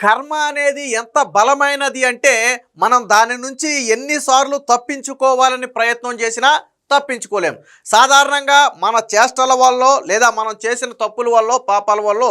కర్మ అనేది ఎంత బలమైనది అంటే మనం దాని నుంచి ఎన్నిసార్లు తప్పించుకోవాలని ప్రయత్నం చేసినా తప్పించుకోలేం. సాధారణంగా మన చేష్టల వల్ల లేదా మనం చేసిన తప్పుల వల్ల పాపాల వల్ల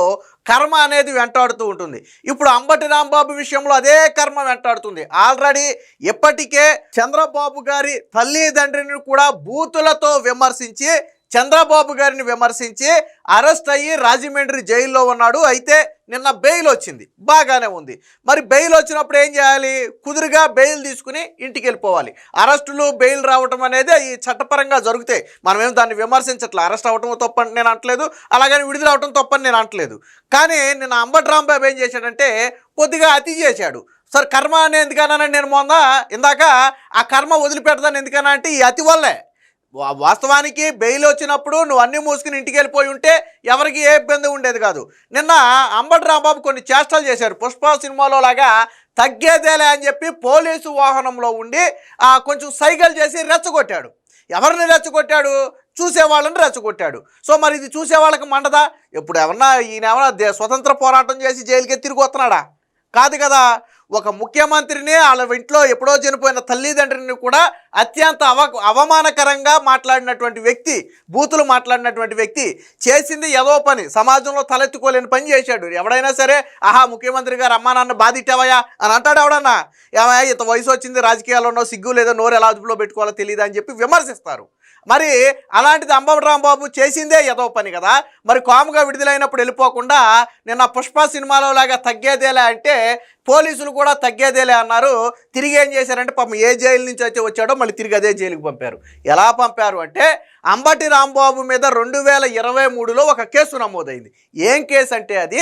కర్మ అనేది వెంటాడుతూ ఉంటుంది. ఇప్పుడు అంబటి రాంబాబు విషయంలో అదే కర్మ వెంటాడుతుంది. ఆల్రెడీ ఇప్పటికే చంద్రబాబు గారి తల్లిదండ్రిని కూడా బూతులతో విమర్శించి చంద్రబాబు గారిని విమర్శించి అరెస్ట్ అయ్యి రాజమండ్రి జైల్లో ఉన్నాడు. అయితే నిన్న బెయిల్ వచ్చింది. బాగానే ఉంది. మరి బెయిల్ వచ్చినప్పుడు ఏం చేయాలి? కుదురుగా బెయిల్ తీసుకుని ఇంటికి వెళ్ళిపోవాలి. అరెస్టులు బెయిల్ రావటం అనేది ఈ చట్టపరంగా జరుగుతాయి. మనం దాన్ని విమర్శించట్లే? అరెస్ట్ అవ్వటం తప్పని నేను అంటలేదు అలాగని విడుదల అవటం తప్పని నేను అంటలేదు కానీ నిన్న అంబటి రాంబాబు ఏం చేశాడంటే కొద్దిగా అతి చేశాడు. సార్ కర్మ అని ఎందుకన్నానని నేను మొన్న. ఇందాక ఆ కర్మ వదిలిపెడతాను ఎందుకన్నా అంటే ఈ అతి వల్లే. వాస్తవానికి బెయిల్ వచ్చినప్పుడు నువ్వు అన్ని మూసుకుని ఇంటికి వెళ్ళిపోయి ఉంటే ఎవరికి ఏ ఇబ్బంది ఉండేది కాదు. నిన్న అంబటి రాంబాబు కొన్ని చేష్టలు చేశారు. పుష్ప సినిమాలో లాగా తగ్గేదేలే అని చెప్పి పోలీసు వాహనంలో ఉండి ఆ, కొంచెం సైకిల్ చేసి రెచ్చగొట్టాడు. ఎవరిని రెచ్చగొట్టాడు? చూసేవాళ్ళని రెచ్చగొట్టాడు. సో మరి ఇది చూసేవాళ్ళకి మండదా ఇప్పుడు ఏమన్నా ఈయన ఏమన్నా దే- స్వతంత్ర పోరాటం చేసి జైలుకి తిరిగి వస్తున్నాడా? కాదు కదా. ఒక ముఖ్యమంత్రిని వాళ్ళ ఇంట్లో ఎప్పుడో చనిపోయిన తల్లిదండ్రిని కూడా అత్యంత అవ అవమానకరంగా మాట్లాడినటువంటి వ్యక్తి బూతులు మాట్లాడినటువంటి వ్యక్తి చేసింది ఏదో పని. సమాజంలో తలెత్తుకోలేని పని చేశాడు. ఎవడైనా సరే ఆహా ముఖ్యమంత్రి గారు అమ్మా నాన్న బాధిట్టావయ్యా అని అంటాడు ఎవడన్నా. ఏమయ్యా ఇంత వయసు వచ్చింది రాజకీయాల్లో ఉన్నో సిగ్గు లేదో నోరు ఎలా అదుపులో పెట్టుకోవాలో తెలియదు అని చెప్పి విమర్శిస్తారు. మరి అలాంటిది అంబటి రాంబాబు చేసిందే ఏదో పని కదా. మరి కాముగా విడుదలైనప్పుడు వెళ్ళిపోకుండా నిన్న పుష్ప సినిమాలో లాగా తగ్గేదేలే అంటే పోలీసులు కూడా తగ్గేదేలే అన్నారు. తిరిగి ఏం చేశారంటే పాపం ఏ జైలు నుంచి అయితే వచ్చాడో మళ్ళీ తిరిగి అదే జైలుకి పంపారు. ఎలా పంపారు అంటే అంబటి రాంబాబు మీద రెండు వేల ఇరవై మూడులో ఒక కేసు నమోదైంది. ఏం కేసు అంటే అది?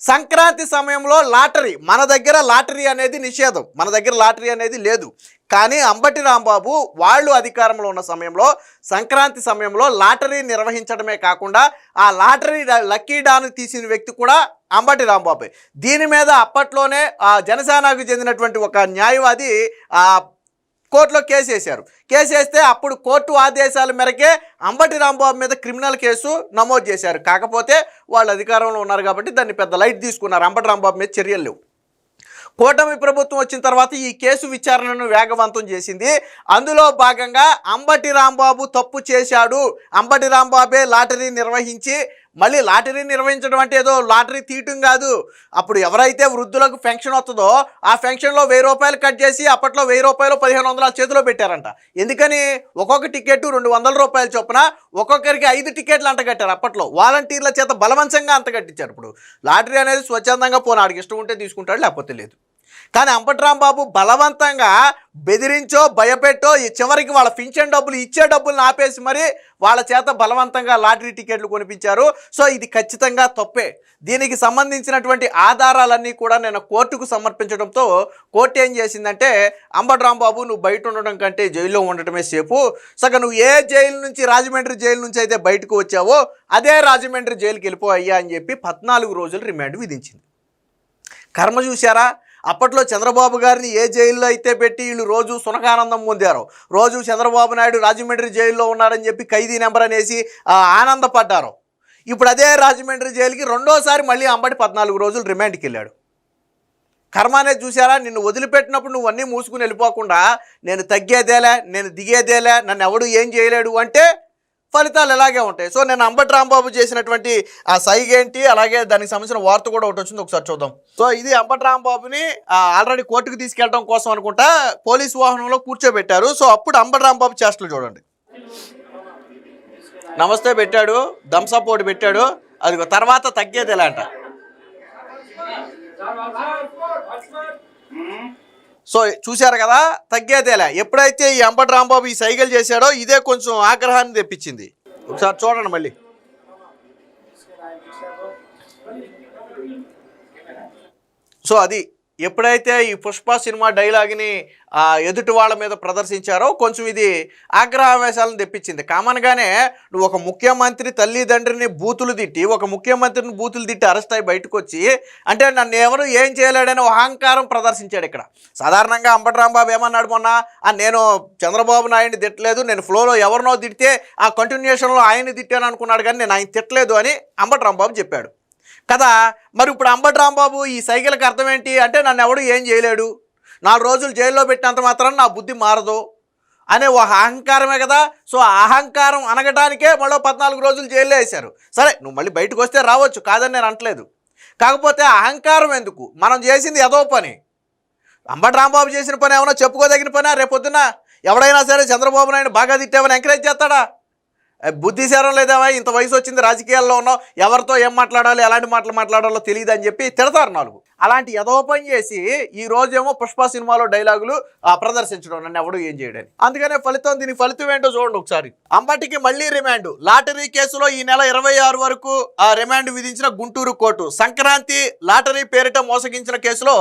సంక్రాంతి సమయంలో లాటరీ మన దగ్గర లాటరీ అనేది నిషేధం. మన దగ్గర లాటరీ అనేది లేదు. కానీ అంబటి రాంబాబు వాళ్ళు అధికారంలో ఉన్న సమయంలో సంక్రాంతి సమయంలో లాటరీ నిర్వహించడమే కాకుండా ఆ లాటరీ లక్కీ డాన్ తీసిన వ్యక్తి కూడా అంబటి రాంబాబు. దీని మీద అప్పట్లోనే ఆ జనసేనకు చెందినటువంటి ఒక న్యాయవాది ఆ కోర్టులో కేసు వేశారు. కేసు వేస్తే అప్పుడు కోర్టు ఆదేశాల మేరకే అంబటి రాంబాబు మీద క్రిమినల్ కేసు నమోదు చేశారు. కాకపోతే వాళ్ళు అధికారంలో ఉన్నారు కాబట్టి దాన్ని పెద్ద లైట్ తీసుకున్నారు. అంబటి రాంబాబు మీద చర్యలు లేవు. కూటమి ప్రభుత్వం వచ్చిన తర్వాత ఈ కేసు విచారణను వేగవంతం చేసింది. అందులో భాగంగా అంబటి రాంబాబు తప్పు చేశాడు. అంబటి రాంబాబే లాటరీ నిర్వహించి మళ్ళీ లాటరీ నిర్వహించడం అంటే ఏదో లాటరీ తీయటం కాదు. అప్పుడు ఎవరైతే వృద్ధులకు పెన్షన్ వస్తుందో ఆ ఫెన్షన్లో వెయ్యి రూపాయలు కట్ చేసి అప్పట్లో వెయ్యి రూపాయలు పదిహేను వందల చేతిలో పెట్టారంట. ఎందుకని? ఒక్కొక్క టికెట్ రెండు వందల రూపాయల చొప్పున ఒక్కొక్కరికి ఐదు టికెట్లు అంటగట్టారు అప్పట్లో. వాలంటీర్ల చేత బలవంతంగా అంతగట్టించారు ఇప్పుడు. లాటరీ అనేది స్వచ్ఛందంగా పోనాడికి ఇష్టం ఉంటే తీసుకుంటాడు లేకపోతే లేదు. కానీ అంబట్రాంబాబు బలవంతంగా బెదిరించో భయపెట్టో చివరికి వాళ్ళ పింఛన్ డబ్బులు ఇచ్చే డబ్బులను ఆపేసి మరి వాళ్ళ చేత బలవంతంగా లాటరీ టికెట్లు కొనిపించారు. సో ఇది ఖచ్చితంగా తప్పే. దీనికి సంబంధించినటువంటి ఆధారాలన్నీ కూడా నేను కోర్టుకు సమర్పించడంతో కోర్టు ఏం చేసిందంటే అంబట్రాంబాబు నువ్వు బయట ఉండడం కంటే జైల్లో ఉండటమే సేపు. సగ నువ్వు ఏ జైలు నుంచి రాజమండ్రి జైలు నుంచి అయితే బయటకు వచ్చావో అదే రాజమండ్రి జైలుకి వెళ్ళిపో అయ్యా అని చెప్పి పద్నాలుగు రోజులు రిమాండ్ విధించింది. కర్మ చూశారా? అప్పట్లో చంద్రబాబు గారిని ఏ జైల్లో అయితే పెట్టి వీళ్ళు రోజు సునకానందం పొందారు రోజు చంద్రబాబు నాయుడు రాజమండ్రి జైల్లో ఉన్నారని చెప్పి ఖైదీ నెంబర్ అనేసి ఆనందపడ్డారు. ఇప్పుడు అదే రాజమండ్రి జైలుకి రెండోసారి మళ్ళీ అంబటి పద్నాలుగు రోజులు రిమాండ్కి వెళ్ళాడు. కర్మ అనేది చూసారా నిన్ను వదిలిపెట్టినప్పుడు నువ్వు అన్నీ మూసుకుని వెళ్ళిపోకుండా నేను తగ్గేదేలే నేను దిగేదేలే నన్ను ఎవడు ఏం చేయలేడు అంటే ఫలితాలు ఇలాగే ఉంటాయి. సో నేను అంబటి రాంబాబు చేసినటువంటి ఆ సైగ్ ఏంటి అలాగే దానికి సంబంధించిన వార్త కూడా ఒకటి వచ్చింది ఒకసారి చూద్దాం. సో ఇది అంబటి రాంబాబుని ఆల్రెడీ కోర్టుకు తీసుకెళ్ళడం కోసం అనుకుంటా పోలీస్ వాహనంలో కూర్చోబెట్టారు. సో అప్పుడు అంబటి రాంబాబు చేష్టలు చూడండి. నమస్తే పెట్టాడు థమ్సప్ ఒకటి పెట్టాడు అది తర్వాత తగ్గేది ఎలా అంట? సో చూశారు కదా తగ్గేదేలే. ఎప్పుడైతే ఈ అంబటి రాంబాబు ఈ సైకిల్ చేశాడో ఇదే కొంచెం ఆగ్రహాన్ని తెప్పించింది. ఒకసారి చూడండి మళ్ళీ. సో అది ఎప్పుడైతే ఈ పుష్ప సినిమా డైలాగ్ని ఆ, ఎదుటి వాళ్ళ మీద ప్రదర్శించారో కొంచెం ఇది ఆగ్రహావేశాలను తెప్పించింది. కామన్గానే నువ్వు ఒక ముఖ్యమంత్రి తల్లిదండ్రిని బూతులు తిట్టి ఒక ముఖ్యమంత్రిని బూతులు తిట్టి అరెస్ట్ అయి బయటకు వచ్చి అంటే నన్ను ఎవరు ఏం చేయలేడని ఒక అహంకారం ప్రదర్శించాడు ఇక్కడ. సాధారణంగా అంబటరాంబాబు ఏమన్నాడు మొన్న? నేను చంద్రబాబు నాయుడిని తిట్టలేదు నేను ఫ్లోలో ఎవరినో తిడితే ఆ కంటిన్యూషన్లో ఆయన్ని తిట్టాను అనుకున్నాడు కానీ నేను ఆయన తిట్టలేదు అని అంబటరాంబాబు చెప్పాడు. కదా? మరి ఇప్పుడు అంబటి రాంబాబు ఈ సైకిల్కి అర్థం ఏంటి అంటే నన్ను ఎవడు ఏం చేయలేడు. నాలుగు రోజులు జైల్లో పెట్టినంత మాత్రం నా బుద్ధి మారదు అనే ఒక అహంకారమే కదా? సో ఆ అహంకారం అనగటానికే మళ్ళీ పద్నాలుగు రోజులు జైల్లో వేశారు. సరే నువ్వు మళ్ళీ బయటకు వస్తే రావచ్చు కాదని నేను అంటలేదు కాకపోతే అహంకారం ఎందుకు? మనం చేసింది ఏదో పని. అంబటి రాంబాబు చేసిన పని ఏమైనా చెప్పుకోదగిన పని? రేపొద్దున ఎవడైనా సరే చంద్రబాబు నాయుడు బాగా తిట్టేవని ఎంకరేజ్ చేస్తాడా? బుద్ధి సేరం లేదేవా ఇంత వయసు వచ్చింది రాజకీయాల్లో ఉన్నావు. ఎవరితో ఏం మాట్లాడాలి? ఎలాంటి మాటలు మాట్లాడాలో తెలియదు అని చెప్పి తిడతారు నాలుగు. అలాంటి యథోపం చేసి ఈ రోజేమో పుష్ప సినిమాలో డైలాగులు ఆ, ప్రదర్శించడం నన్ను ఎవడు ఏం చేయడని. అందుకనే ఫలితం దీని ఫలితం ఏంటో చూడండి ఒకసారి. అంబటికి మళ్ళీ రిమాండ్. లాటరీ కేసులో ఈ నెల ఇరవై ఆరు వరకు ఆ రిమాండ్ విధించిన గుంటూరు కోర్టు. సంక్రాంతి లాటరీ పేరిట మోసగించిన కేసులో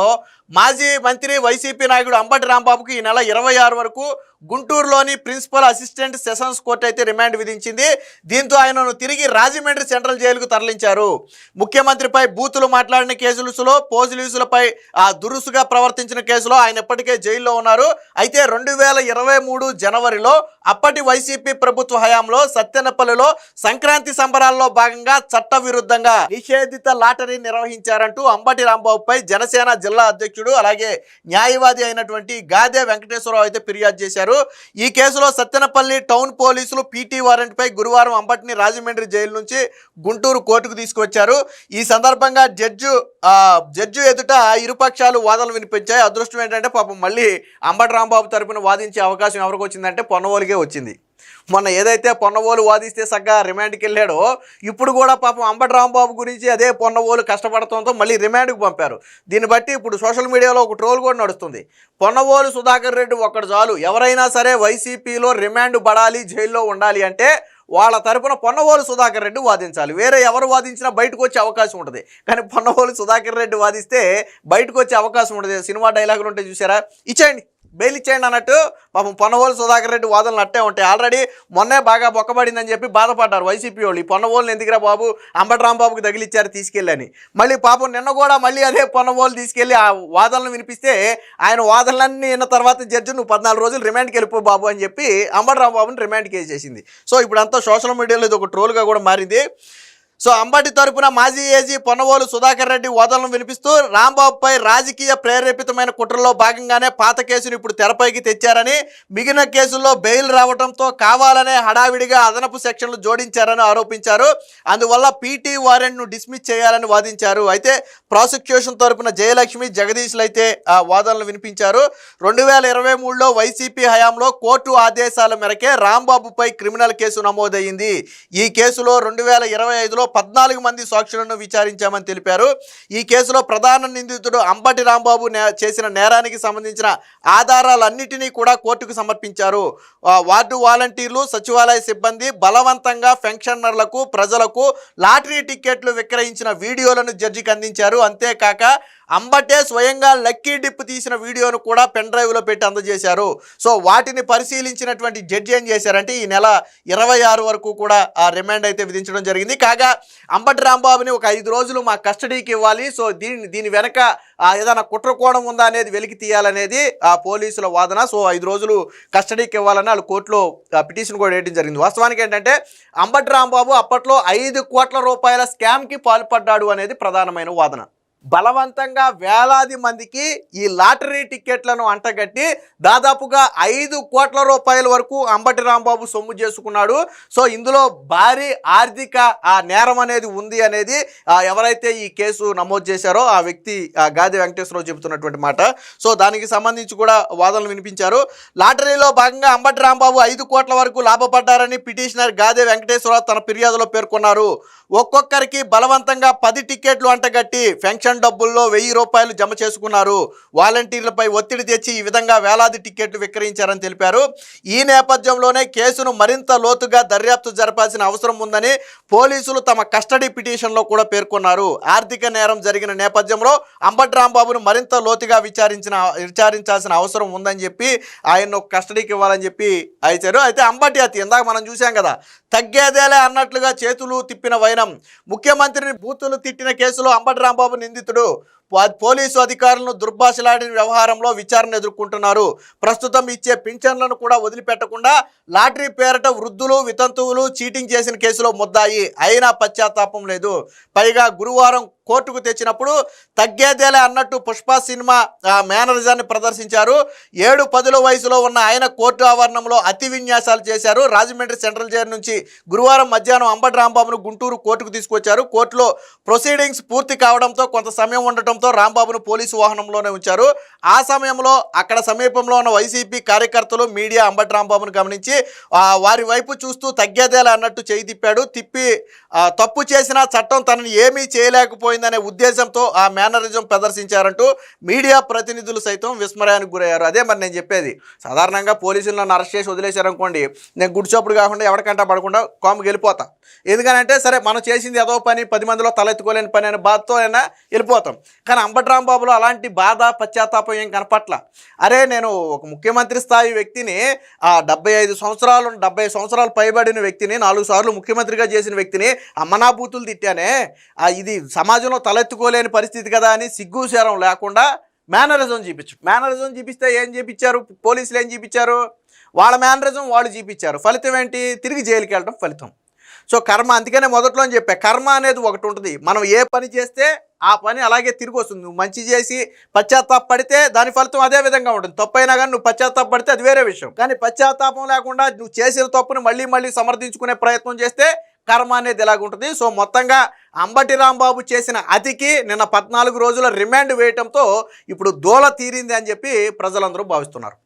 మాజీ మంత్రి వైసీపీ నాయకుడు అంబటి రాంబాబుకు ఈ నెల ఇరవై ఆరు వరకు గుంటూరులోని ప్రిన్సిపల్ అసిస్టెంట్ సెషన్స్ కోర్టు అయితే రిమాండ్ విధించింది. దీంతో ఆయనను తిరిగి రాజమండ్రి సెంట్రల్ జైలుకు తరలించారు. ముఖ్యమంత్రిపై బూతులు మాట్లాడిన కేసులలో పోలీసులపై ఆ దురుసుగా ప్రవర్తించిన కేసులో ఆయన ఇప్పటికే జైల్లో ఉన్నారు. అయితే రెండు వేల ఇరవై మూడు జనవరిలో అప్పటి వైసీపీ ప్రభుత్వ హయాంలో సత్యనపల్లిలో సంక్రాంతి సంబరాల్లో భాగంగా చట్ట విరుద్ధంగా నిషేధిత లాటరీ నిర్వహించారంటూ అంబటి రాంబాబుపై జనసేన జిల్లా అధ్యక్షుడు అలాగే న్యాయవాది అయినటువంటి గాదే వెంకటేశ్వరరావు అయితే ఫిర్యాదు చేశారు. ఈ కేసులో సత్తెనపల్లి టౌన్ పోలీసులు పీటీ వారెంట్ పై గురువారం అంబటిని రాజమండ్రి జైలు నుంచి గుంటూరు కోర్టుకు తీసుకొచ్చారు ఈ సందర్భంగా జడ్జు జడ్జి ఎదుట ఇరుపక్షాలు వాదనలు వినిపించాయి. అదృష్టం ఏంటంటే పాపం మళ్ళీ అంబటి రాంబాబు తరపున వాదించే అవకాశం ఎవరికి వచ్చిందంటే పొన్నవోలుకే వచ్చింది. మొన్న ఏదైతే పొన్నవోలు వాదిస్తే సగ్గా రిమాండ్కి వెళ్ళాడో ఇప్పుడు కూడా పాపం అంబటి రాంబాబు గురించి అదే పొన్నవోలు కష్టపడటంతో మళ్ళీ రిమాండ్కి పంపారు. దీన్ని బట్టి ఇప్పుడు సోషల్ మీడియాలో ఒక ట్రోల్ కూడా నడుస్తుంది. పొన్నవోలు సుధాకర్ రెడ్డి ఒక్కడు చాలు. ఎవరైనా సరే వైసీపీలో రిమాండ్ పడాలి జైల్లో ఉండాలి అంటే వాళ్ళ తరపున పొన్నవోలు సుధాకర్ రెడ్డి వాదించాలి. వేరే ఎవరు వాదించినా బయటకు వచ్చే అవకాశం ఉంటుంది. కానీ పొన్నవోలు సుధాకర్ రెడ్డి వాదిస్తే బయటకు వచ్చే అవకాశం ఉంటుంది సినిమా డైలాగులు ఉంటే చూసారా ఇచ్చేయండి. బెయిల్ ఇచ్చేయండి అన్నట్టు పాపం పొన్నవోలు సుధాకర్ రెడ్డి వాదనలు అట్టే ఉంటాయి. ఆల్రెడీ మొన్నే బాగా బొక్కబడిందని చెప్పి బాధపడ్డారు వైసీపీ వాళ్ళు. ఈ పొన్నవోళ్ళని ఎందుకురా బాబు? అంబటరాంబాబుకి తగిలిచ్చారు తీసుకెళ్ళని. మళ్ళీ పాపం నిన్న కూడా మళ్ళీ అదే పొన్నవోలు తీసుకెళ్ళి ఆ వాదనలు వినిపిస్తే ఆయన వాదనలన్నీ విన్న తర్వాత జడ్జి నువ్వు పద్నాలుగు రోజులు రిమాండ్కి వెళ్ళిపో బాబు అని చెప్పి అంబటరాంబాబుని రిమాండ్కి వేసేసింది. సో ఇప్పుడంతా సోషల్ మీడియాలో ఇది ఒక ట్రోల్గా కూడా మారింది. సో అంబటి తరపున మాజీ ఏజీ పొన్నవోలు సుధాకర్ రెడ్డి వాదనలు వినిపిస్తూ రాంబాబుపై రాజకీయ ప్రేరేపితమైన కుట్రలో భాగంగానే పాత కేసును ఇప్పుడు తెరపైకి తెచ్చారని మిగిలిన కేసుల్లో బెయిల్ రావడంతో కావాలనే హడావిడిగా అదనపు సెక్షన్లు జోడించారని ఆరోపించారు. అందువల్ల పీటీ వారెంట్ను డిస్మిస్ చేయాలని వాదించారు. అయితే ప్రాసిక్యూషన్ తరపున జయలక్ష్మి జగదీష్లు అయితే ఆ వాదనలు వినిపించారు. రెండు వేల ఇరవై మూడులో వైసీపీ హయాంలో కోర్టు ఆదేశాల మేరకే రాంబాబుపై క్రిమినల్ కేసు నమోదయ్యింది. ఈ కేసులో రెండు వేల ఇరవై ఐదులో పద్నాలుగు మంది సాక్షులను విచారించామని తెలిపారు. ఈ కేసులో ప్రధాన నిందితుడు అంబటి రాంబాబు నే- చేసిన నేరానికి సంబంధించిన ఆధారాలన్నిటినీ కూడా కోర్టుకు సమర్పించారు. వార్డు వాలంటీర్లు సచివాలయ సిబ్బంది బలవంతంగా పెన్షనర్లకు ప్రజలకు లాటరీ టిక్కెట్లు విక్రయించిన వీడియోలను జడ్జికి అందించారు. అంతేకాక అంబటే స్వయంగా లక్కీ డిప్ తీసిన వీడియోను కూడా పెన్ డ్రైవ్లో పెట్టి అందజేశారు. సో వాటిని పరిశీలించినటువంటి జడ్జి ఏం చేశారంటే ఈ నెల ఇరవై ఆరు వరకు కూడా ఆ రిమాండ్ అయితే విధించడం జరిగింది. కాగా అంబటి రాంబాబుని ఒక ఐదు రోజులు మా కస్టడీకి ఇవ్వాలి. సో దీని దీని వెనక ఏదైనా ఏదైనా కుట్రకోణం ఉందా అనేది వెలికి తీయాలనేది ఆ పోలీసుల వాదన. సో ఐదు రోజులు కస్టడీకి ఇవ్వాలని వాళ్ళు కోర్టులో పిటిషన్ కూడా వేయడం జరిగింది. వాస్తవానికి ఏంటంటే అంబటి రాంబాబు అప్పట్లో ఐదు కోట్ల రూపాయల స్కామ్కి పాల్పడ్డాడు అనేది ప్రధానమైన వాదన. బలవంతంగా వేలాది మందికి ఈ లాటరీ టిక్కెట్లను అంటగట్టి దాదాపుగా ఐదు కోట్ల రూపాయల వరకు అంబటి రాంబాబు సొమ్ము చేసుకున్నాడు. సో ఇందులో భారీ ఆర్థిక ఆ నేరం అనేది ఉంది అనేది ఎవరైతే ఈ కేసు నమోదు చేశారో ఆ వ్యక్తి ఆ, గాది వెంకటేశ్వరరావు చెబుతున్నటువంటి మాట. సో దానికి సంబంధించి కూడా వాదనలు వినిపించారు. లాటరీలో భాగంగా అంబటి రాంబాబు ఐదు కోట్ల వరకు లాభపడ్డారని పిటిషనర్ గాదే వెంకటేశ్వరరావు తన ఫిర్యాదులో పేర్కొన్నారు. ఒక్కొక్కరికి బలవంతంగా పది టికెట్లు అంటగట్టి పెన్షన్ డబ్బుల్లో వెయ్యి రూపాయలు జమ చేసుకున్నారు. వాలంటీర్లపై ఒత్తిడి తెచ్చి ఈ విధంగా వేలాది టిక్కెట్లు విక్రయించారని తెలిపారు. ఈ నేపథ్యంలోనే కేసును మరింత లోతుగా దర్యాప్తు జరపాల్సిన అవసరం ఉందని పోలీసులు తమ కస్టడీ పిటిషన్లో కూడా పేర్కొన్నారు. ఆర్థిక నేరం జరిగిన నేపథ్యంలో అంబటి రాంబాబును మరింత లోతుగా విచారించిన విచారించాల్సిన అవసరం ఉందని చెప్పి ఆయన్ను కస్టడీకి ఇవ్వాలని చెప్పి అయిచారు అయితే అంబటి అతి ఇందాక మనం చూసాం కదా తగ్గేదేలే అన్నట్లుగా చేతులు తిప్పిన వైనం. ముఖ్యమంత్రిని బూతులు తిట్టిన కేసులో అంబటి రాంబాబు నిందితుడు పో- పోలీసు అధికారులను దుర్భాషలాడిన వ్యవహారంలో విచారణ ఎదుర్కొంటున్నారు. ప్రస్తుతం ఇచ్చే పింఛన్లను కూడా వదిలిపెట్టకుండా లాటరీ పేరట వృద్ధులు వితంతువులు చీటింగ్ చేసిన కేసులో ముద్దాయి. అయినా పశ్చాత్తాపం లేదు. పైగా గురువారం కోర్టుకు తెచ్చినప్పుడు తగ్గేదేలే అన్నట్టు పుష్ప సినిమా మేనరిజాన్ని ప్రదర్శించారు. ఏడు పదుల వయసులో ఉన్న ఆయన కోర్టు ఆవరణంలో అతి విన్యాసాలు చేశారు. రాజమండ్రి సెంట్రల్ జైలు నుంచి గురువారం మధ్యాహ్నం అంబటి రాంబాబును గుంటూరు కోర్టుకు తీసుకొచ్చారు. కోర్టులో ప్రొసీడింగ్స్ పూర్తి కావడంతో కొంత సమయం ఉండటంతో రాంబాబును పోలీసు వాహనంలోనే ఉంచారు. ఆ సమయంలో అక్కడ సమీపంలో ఉన్న వైసీపీ కార్యకర్తలు మీడియా అంబటి రాంబాబును గమనించి వారి వైపు చూస్తూ తగ్గేదేలా అన్నట్టు చేయి తిప్పాడు. తిప్పి తప్పు చేసిన చట్టం తనని ఏమీ చేయలేకపోయిందనే ఉద్దేశంతో ఆ మేనరిజం ప్రదర్శించారంటూ మీడియా ప్రతినిధులు సైతం విస్మయానికి గురయ్యారు. అదే మరి నేను చెప్పేది. సాధారణంగా పోలీసులు నన్ను అరెస్ట్ చేసి వదిలేశారనుకోండి నేను గుడిచోపుడు కాకుండా ఎవరికంటా పడకుండా కోమకి వెళ్ళిపోతా ఎందుకనంటే సరే మనం చేసింది ఏదో పని పది మందిలో తలెత్తుకోలేని పని అనే బాధతో అయినా వెళ్ళిపోతాం. కానీ అంబటరాంబాబులో అలాంటి బాధ పశ్చాత్తాపం ఏం కనపట్ల? అరే నేను ఒక ముఖ్యమంత్రి స్థాయి వ్యక్తిని ఆ డెబ్బై ఐదు సంవత్సరాలు డెబ్బై సంవత్సరాలు పైబడిన వ్యక్తిని నాలుగు సార్లు ముఖ్యమంత్రిగా చేసిన వ్యక్తిని అమ్మనాభూతులు తిట్టానే? ఇది సమాజంలో తలెత్తుకోలేని పరిస్థితి కదా అని సిగ్గు సేరం లేకుండా మేనరిజం చూపించు మేనరిజం చూపిస్తే ఏం చూపించారు? పోలీసులు ఏం చూపించారు? వాళ్ళ మేనరిజం వాళ్ళు చూపించారు. ఫలితం ఏంటి? తిరిగి జైలుకి వెళ్ళడం ఫలితం. సో కర్మ అందుకనే మొదట్లో అని చెప్పా. కర్మ అనేది ఒకటి ఉంటుంది. మనం ఏ పని చేస్తే ఆ పని అలాగే తిరిగి వస్తుంది. నువ్వు మంచి చేసి పశ్చాత్తాపడితే దాని ఫలితం అదే విధంగా ఉంటుంది. తప్పు అయినా కానీ నువ్వు పశ్చాత్తాపడితే అది వేరే విషయం. కానీ పశ్చాత్తాపం లేకుండా నువ్వు చేసిన తప్పుని మళ్ళీ మళ్ళీ సమర్థించుకునే ప్రయత్నం చేస్తే కర్మ అనేది ఇలాగుంటుంది సో మొత్తంగా అంబటి రాంబాబు చేసిన అతికి నిన్న పద్నాలుగు రోజుల రిమాండ్ వేయటంతో ఇప్పుడు దోల తీరింది అని చెప్పి ప్రజలందరూ భావిస్తున్నారు.